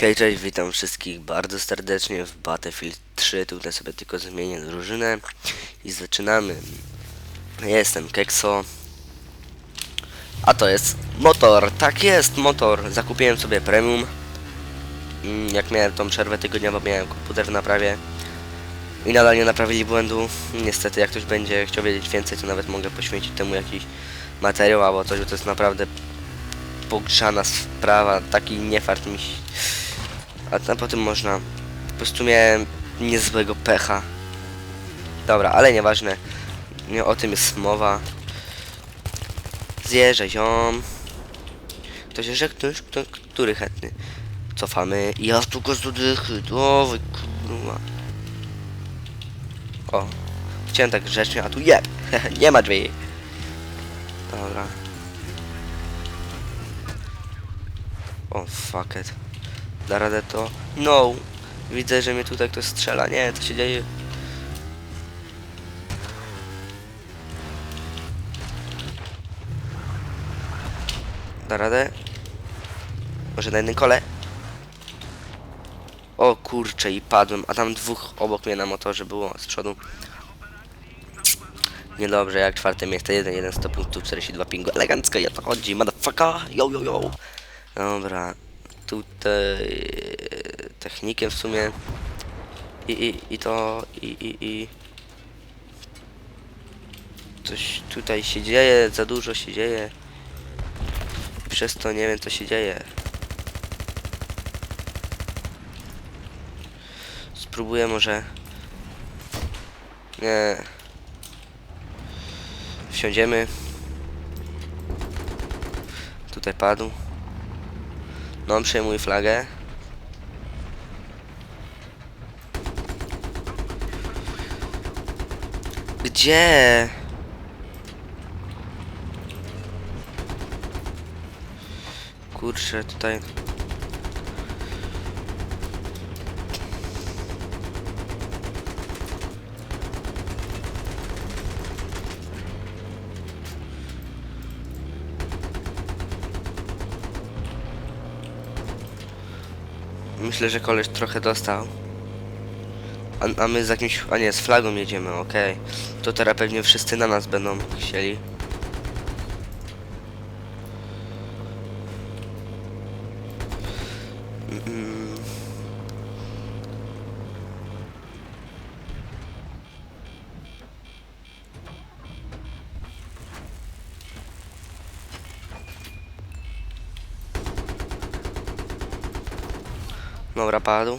Hej, cześć, witam wszystkich bardzo serdecznie w Battlefield 3. Tutaj sobie tylko zmienię drużynę i zaczynamy. Jestem Kekso. A to jest motor. Tak jest, motor. Zakupiłem sobie premium. Mm, Jak miałem tą przerwę tygodniową, miałem komputer w naprawie. I nadal nie naprawili błędu. Niestety, jak ktoś będzie chciał wiedzieć więcej, to nawet mogę poświęcić temu jakiś materiał albo coś, bo to jest naprawdę pogrzana sprawa, taki niefart mi. A tam potem można... Po prostu miałem niezłego pecha. Dobra, ale nieważne. Nie o tym jest mowa. Zjeżdżaj ziom. Ktoś jeszcze? Ktoś? Kto, który chętny? Cofamy. Ja tu go zadychy. O, kurwa. O. Chciałem tak grzecznie, a tu je. nie ma drzwi. Dobra. O, fuck it. Da radę to? No! Widzę, że mnie tutaj ktoś strzela. Nie, co się dzieje? Da radę? Może na jednym kole? O kurczę i padłem, a tam dwóch obok mnie na motorze było z przodu. Niedobrze, jak czwarte miejsce, 1, 1, 100 punktów, 42 pingu, elegancko, ja to chodzi, motherfucker, yo, yo, yo. Dobra, tutaj technikiem w sumie i, i, i to i, i, i coś tutaj się dzieje, za dużo się dzieje. Przez to nie wiem co się dzieje. Spróbuję może nie. Wsiądziemy. Tutaj padł no on przejmuje flagę. Gdzie? Kurczę, tutaj... Myślę, że koleś trochę dostał. A, a my z jakimś... A nie, z flagą jedziemy, okej. To teraz pewnie wszyscy na nas będą chcieli. Mm. Dobra, padł.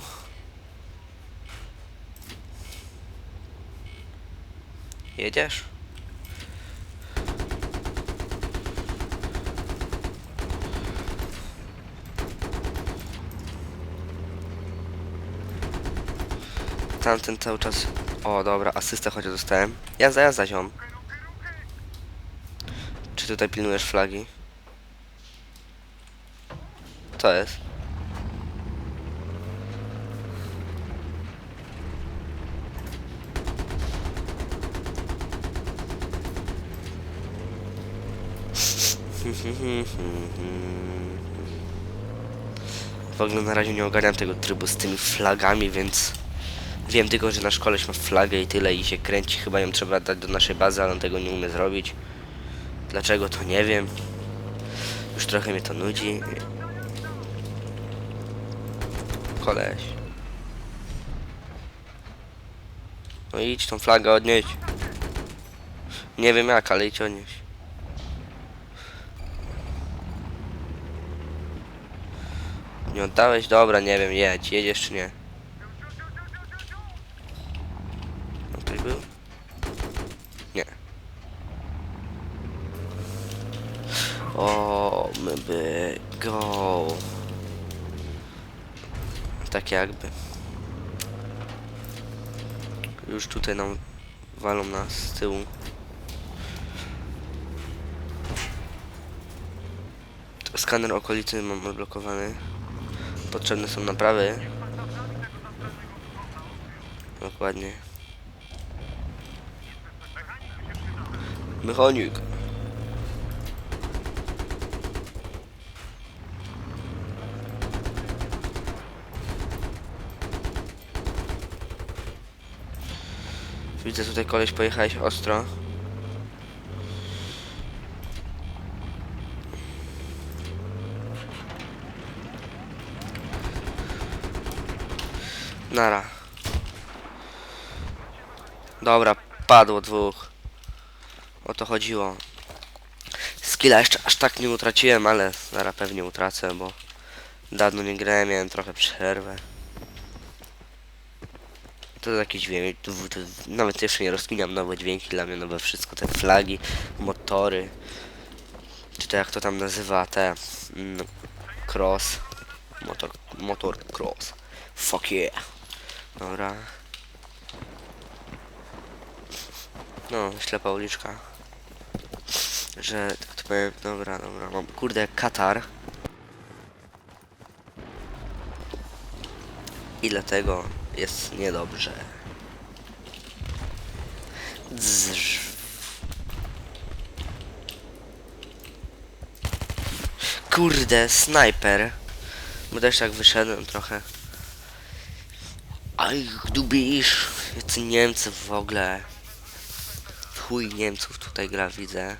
Jedziesz? Tamten cały czas... O, dobra, asystę chociaż dostałem. Jazda, jazda, ziom. Czy tutaj pilnujesz flagi? To jest. W ogóle na razie nie ogarniam tego trybu z tymi flagami, więc wiem tylko, że nasz koleś ma flagę i tyle i się kręci. Chyba ją trzeba dać do naszej bazy, ale on tego nie umie zrobić. Dlaczego to nie wiem. Już trochę mnie to nudzi. Koleś. No idź tą flagę odnieść. Nie wiem jak, ale idź odnieść. Nie oddałeś? Dobra, nie wiem, jedź. Jedziesz czy nie? No ktoś był? Nie. O, my by go. Tak jakby. Już tutaj nam walą nas z tyłu. Skaner okolicy mam odblokowany potrzebne są naprawy. Dokładnie. Mechanik. Widzę tutaj koleś pojechałeś ostro. Nara. Dobra, padło dwóch. O to chodziło. Skilla jeszcze aż tak nie utraciłem, ale zaraz pewnie utracę, bo dawno nie grałem, miałem trochę przerwę. To to, to, nawet jeszcze nie rozkminiam nowe dźwięki, dla mnie nowe wszystko, te flagi, motory, czy to jak to tam nazywa, te mm, cross, motor, motor cross, fuck yeah, dobra. No, ślepa uliczka, że tak to powiem, dobra, dobra, mam kurde Katar. I dlatego jest niedobrze. Dzz. Kurde, snajper. Bo też tak wyszedłem trochę. Aj, dubisz. Jacy Niemcy w ogóle. Chuj Niemców tutaj gra, widzę.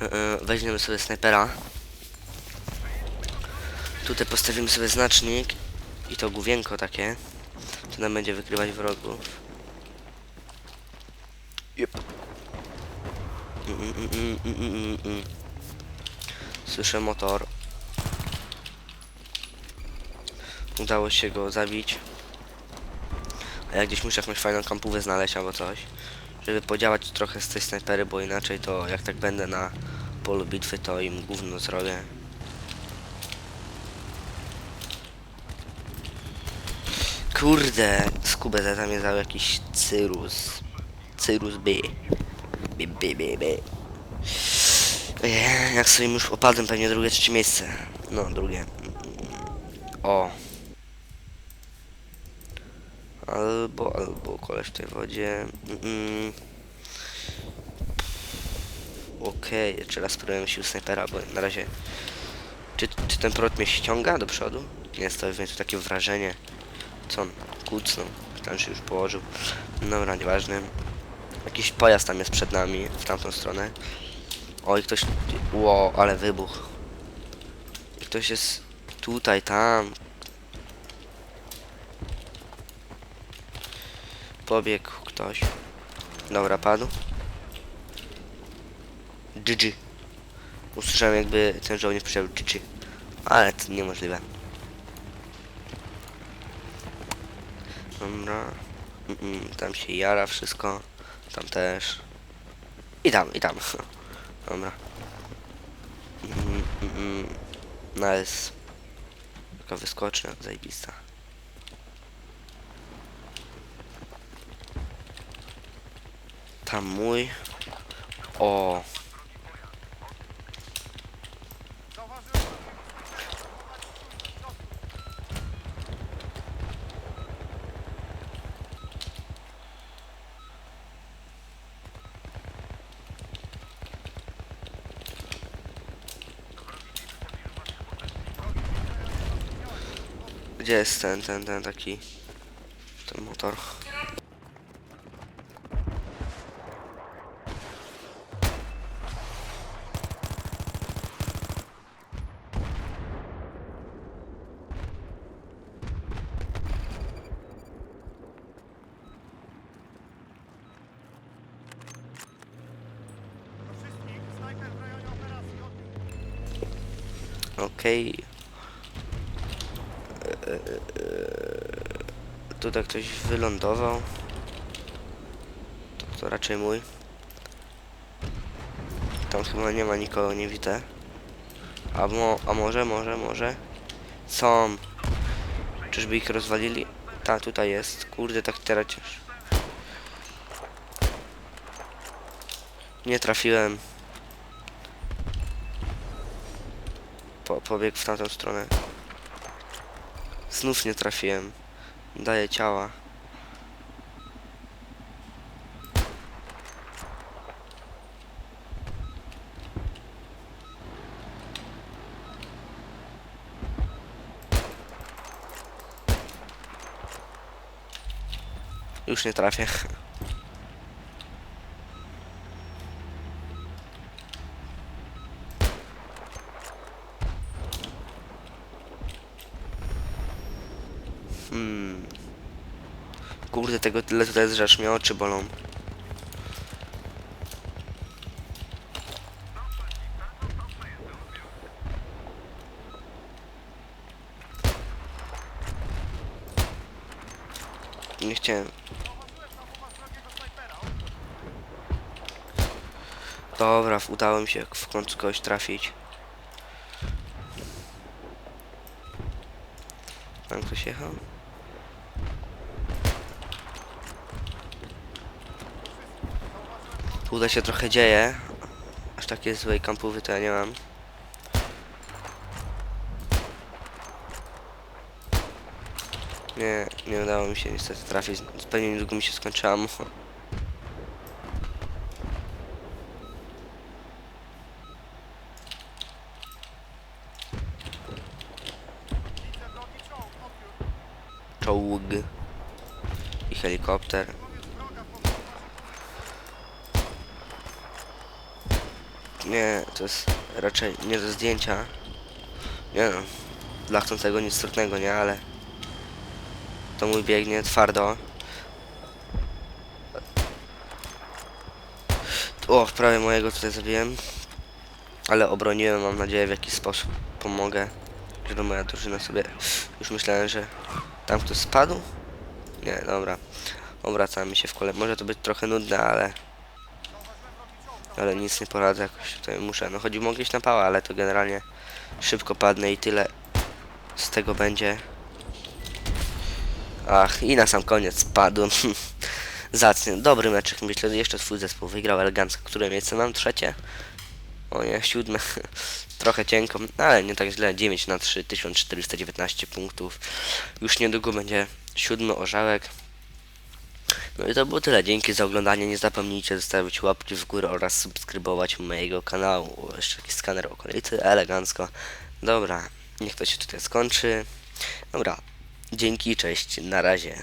Yy, Weźmiemy sobie snajpera. Tutaj postawimy sobie znacznik i to główienko takie. To nam będzie wykrywać wrogów. Yep. Mm, mm, mm, mm, mm, mm, mm. Słyszę motor. Udało się go zabić. A ja gdzieś muszę jakąś fajną kampówę znaleźć albo coś. Żeby podziałać trochę z tej snajpery, bo inaczej to jak tak będę na polu bitwy to im gówno zrobię. Kurde, skubę dał jakiś Cyrus. Cyrus B. B, B, B, B. Jak sobie już opadłem, pewnie drugie, trzecie miejsce. No, drugie. O. Albo, albo koleś w tej wodzie. Mm. Okej, jeszcze raz spróbujemy sił snajpera, bo na razie... Czy, czy ten prot mnie ściąga do przodu? Nie, to tu takie wrażenie. Co on? Kucnął. Tam się już położył. Dobra, nieważne. Jakiś pojazd tam jest przed nami, w tamtą stronę. Oj, ktoś... Ło, ale wybuch. I Ktoś jest tutaj, tam. Pobiegł ktoś. Dobra, padł. GG. Usłyszałem jakby ten żołnierz powiedział GG. Ale to niemożliwe. Dobra. Mm, mm, tam się jara wszystko. Tam też. I tam, i tam. Dobra. Mm, mm. Nice. Taka wyskocznia zajebista. Tam mój. O. Gdzie jest ten, ten, ten taki... Ten motor? Okej. E, e, e, Tutaj ktoś wylądował. To, to raczej mój. Tam chyba nie ma nikogo, nie widzę. A, mo, a może, może, może? Są. Czyżby ich rozwalili? Ta, tutaj jest. Kurde, tak teraz. Nie trafiłem. Po, pobiegł w tamtą stronę. Znów nie trafiłem. Daję ciała. Już nie trafię. Hmm. Kurde, tego tyle tutaj jest, że mnie oczy bolą. Nie chciałem. Dobra, udało mi się w końcu kogoś trafić. Tam ktoś jechał? Tutaj się trochę dzieje. Aż takiej złej kampówy to ja nie mam. Nie, nie udało mi się niestety trafić. Pewnie niedługo mi się skończyła mucha. Czołg. I helikopter. Nie, to jest raczej nie do zdjęcia. Nie no, dla chcącego nic trudnego, nie, ale to mój biegnie twardo. O, prawie mojego tutaj zabiłem. Ale obroniłem, mam nadzieję, w jakiś sposób pomogę, żeby moja drużyna sobie... Już myślałem, że tam ktoś spadł? Nie, dobra. Obracamy się w kole. Może to być trochę nudne, ale... Ale nic nie poradzę, jakoś tutaj muszę. No chodzi, mogę iść na pałę, ale to generalnie szybko padnę i tyle z tego będzie. Ach, i na sam koniec padł. Zacnie. Dobry meczek, myślę, że jeszcze twój zespół wygrał elegancko. Które miejsce mam? Trzecie? O nie, siódme. Trochę cienko, ale nie tak źle. 9 na 3, 1419 punktów. Już niedługo będzie siódmy orzałek. No i to było tyle. Dzięki za oglądanie. Nie zapomnijcie zostawić łapki w górę oraz subskrybować mojego kanału. Jeszcze jakiś skaner okolicy. Elegancko. Dobra, niech to się tutaj skończy. Dobra, dzięki, cześć, na razie.